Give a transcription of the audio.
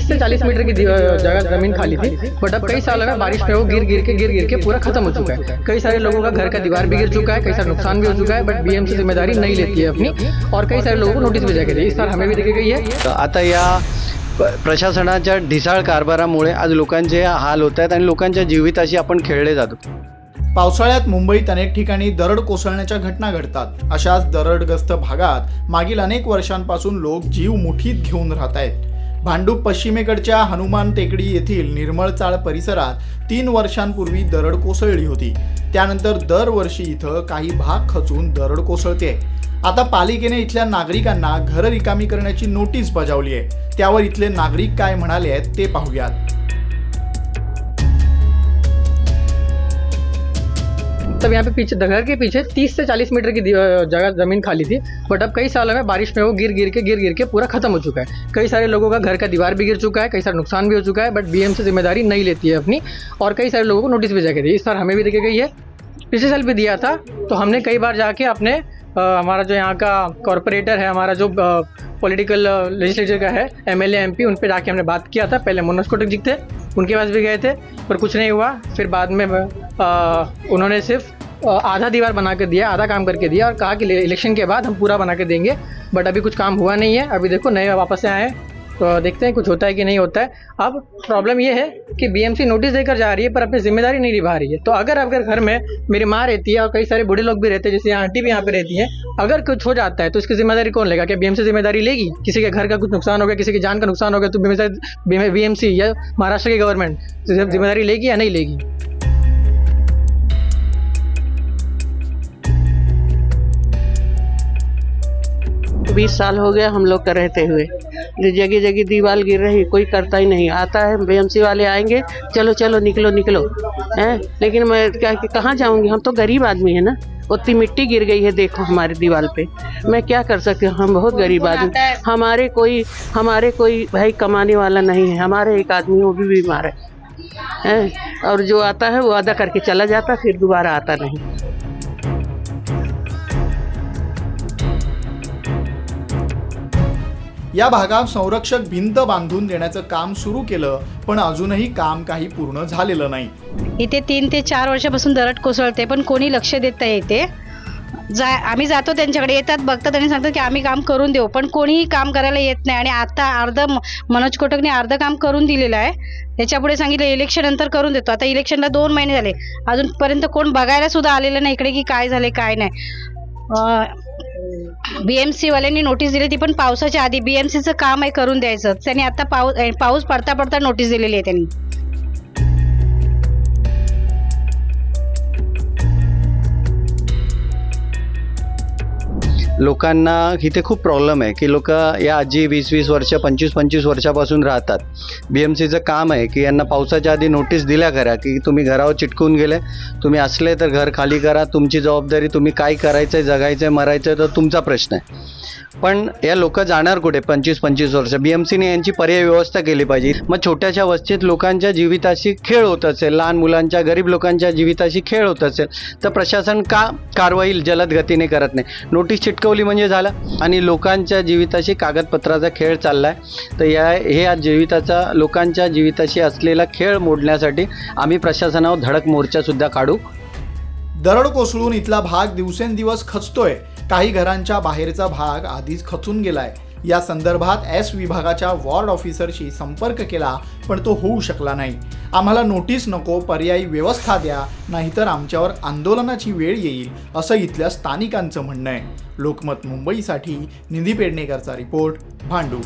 तीस से चालीस मीटर की जगह जमीन खाली थी. बट अब कई सालों में बारिश में वो गिर गिर के गिर गिर के पूरा खत्म हो चुका है। कई सारे लोगों का घर का दीवार भी गिर चुका है कई सारा नुकसान भी हो चुका है बट बीएमसी जिम्मेदारी नहीं लेती है अपनी। और कई सारे लोगों को नोटिस भेजा गया इस साल हमें भी देखी गई है। आता या प्रशासनाच्या ढिसाळ कारभारामुळे आज लोकांचे हाल होत आहेत आणि लोकांच्या जीविताशी आपण खेळले जातो. पावसाळ्यात मुंबईत अनेक ठिकाणी दरड कोसळण्याच्या घटना घडतात. अशाच दरडग्रस्त भागात मागील अनेक वर्षांपासून लोक जीव मुठीत घेऊन राहत आहेत. भांडूप पश्चिमेकडच्या हनुमान टेकडी येथील निर्मळचाळ परिसरात तीन वर्षांपूर्वी दरड कोसळली होती. त्यानंतर दरवर्षी इथं काही भाग खचून दरड कोसळते आता पालिकेने इथल्या नागरिकांना घर रिकामी करण्याची नोटीस बजावली आहे त्यावर इथले नागरिक काय म्हणाले आहेत ते पाहूयात. तब यहाँ पे पीछे घर के पीछे 30 से 40 मीटर की जगह ज़मीन खाली थी। बट अब कई सालों में बारिश में वो गिर गिर के, गिर गिर के पूरा खत्म हो चुका है। कई सारे लोगों का घर का दीवार भी गिर चुका है, कई सारा नुकसान भी हो चुका है बट बीएमसी ज़िम्मेदारी नहीं लेती है अपनी। और कई सारे लोगों को नोटिस भेजा गया इस साल हमें भी देखी गई है पिछले साल भी दिया था तो हमने कई बार जाके अपने हमारा जो यहाँ का कॉरपोरेटर है, हमारा जो पॉलिटिकल लेजिस्लेचर का है एम एल एम पी उन पर जाके हमने बात किया था। पहले मनोज कोटक जी थे, उनके पास भी गए थे, पर कुछ नहीं हुआ। फिर बाद में उन्होंने सिर्फ़ आधा दीवार बना कर दिया, आधा काम करके दिया और कहा कि इलेक्शन के बाद हम पूरा बना के देंगे, बट अभी कुछ काम हुआ नहीं है। अभी देखो, नए वापस से आए हैं तो देखते हैं कुछ होता है कि नहीं होता है। अब प्रॉब्लम ये है कि बीएमसी नोटिस देकर जा रही है, पर अपनी ज़िम्मेदारी नहीं निभा रही है। तो अगर अगर घर में मेरी माँ रहती है और कई सारे बूढ़े लोग भी रहते हैं, जैसे यहाँ आंटी भी यहाँ पे रहती है, अगर कुछ हो जाता है तो इसकी ज़िम्मेदारी कौन लेगा? क्या बीएमसी ज़िम्मेदारी लेगी? किसी के घर का कुछ नुकसान हो गया, किसी की जान का नुकसान हो गया तो बीएमसी या महाराष्ट्र की गवर्नमेंट ज़िम्मेदारी लेगी या नहीं लेगी? बीस साल हो गया हम लोग का रहते हुए। जगह जगह दीवार गिर रही कोई करता ही नहीं। आता है बीएमसी वाले आएँगे चलो चलो निकलो निकलो। हैं? लेकिन मैं क्या कि कहाँ जाऊँगी? हम तो गरीब आदमी है ना। उतनी मिट्टी गिर गई है देखो हमारे दीवार पे। मैं क्या कर सकती हूँ? हम बहुत गरीब आदमी। हमारे कोई हमारे कोई भाई कमाने वाला नहीं है। हमारे एक आदमी वो भी बीमार है। हैं? और जो आता है वो अदा करके चला जाता फिर दोबारा आता नहीं। या भागात संरक्षक भिंत बांधून देण्याचं काम सुरू केलं पण अजूनही काम काही पूर्ण झालेलं नाही. इथे तीन ते चार वर्षापासून दरड कोसळते पण कोणी लक्ष देत नाही इथे. जा आम्ही जातो त्यांच्याकडे येतात बघतात आणि सांगतात की आम्ही काम करून देऊ पण कोणीही काम करायला येत नाही. आणि आता अर्ध म- मनोज कोटकने अर्ध काम करून दिलेलं आहे. त्याच्यापुढे सांगितलं इलेक्शन नंतर करून देतो. आता इलेक्शनला दोन महिने झाले. अजूनपर्यंत कोण बघायला सुद्धा आलेलं नाही इकडे की काय झाले काय नाही. बीएमसी वाल्यांनी नोटीस दिली ती पण पावसाच्या आधी बीएमसीचं काम आहे करून द्यायचं. त्यांनी आता पाऊस पाऊस पडता पडता नोटीस दिलेली आहे त्यांनी. लोकांना इथे खूप प्रॉब्लेम आहे की लोक या आजी वीस वीस वर्ष पंचवीस पंचवीस वर्षापासून राहतात. बी एम सीचं काम आहे की यांना पावसाच्या आधी नोटीस दिल्या करा की तुम्ही घरावर चिटकून गेले तुम्ही असले तर घर खाली करा तुमची जबाबदारी तुम्ही काय करायचं आहे जगायचं आहे मरायचं आहे तर तुमचा प्रश्न आहे. पण या लोक जाणार कुठे? पंचवीस पंचवीस वर्ष. बी एम सीने यांची पर्याय व्यवस्था केली पाहिजे. मग छोट्याशा वस्तीत लोकांच्या जीविताशी खेळ होत असेल लहान मुलांच्या गरीब लोकांच्या जीविताशी खेळ होत असेल तर प्रशासन का कारवाई जलद गतीने करत नाही? नोटीस चिटकवली म्हणजे झालं. आणि लोकांच्या जीविताशी कागदपत्राचा खेळ चाललाय. तर या हे या जीविताचा लोकांच्या जीविताशी असलेला खेळ मोडण्यासाठी आम्ही प्रशासनावर धडक मोर्चासुद्धा काढू. दरड कोसळून इथला भाग दिवसेंदिवस खचतोय. काही घरांच्या बाहेरचा भाग आधीच खचून गेलाय. या संदर्भात एस विभागाच्या वॉर्ड ऑफिसरशी संपर्क केला पण तो होऊ शकला नाही. आम्हाला नोटीस नको पर्यायी व्यवस्था द्या नाहीतर आमच्यावर आंदोलनाची वेळ येईल असं इथल्या स्थानिकांचं म्हणणं आहे. लोकमत मुंबईसाठी निधी पेडणेकरचा रिपोर्ट भांडू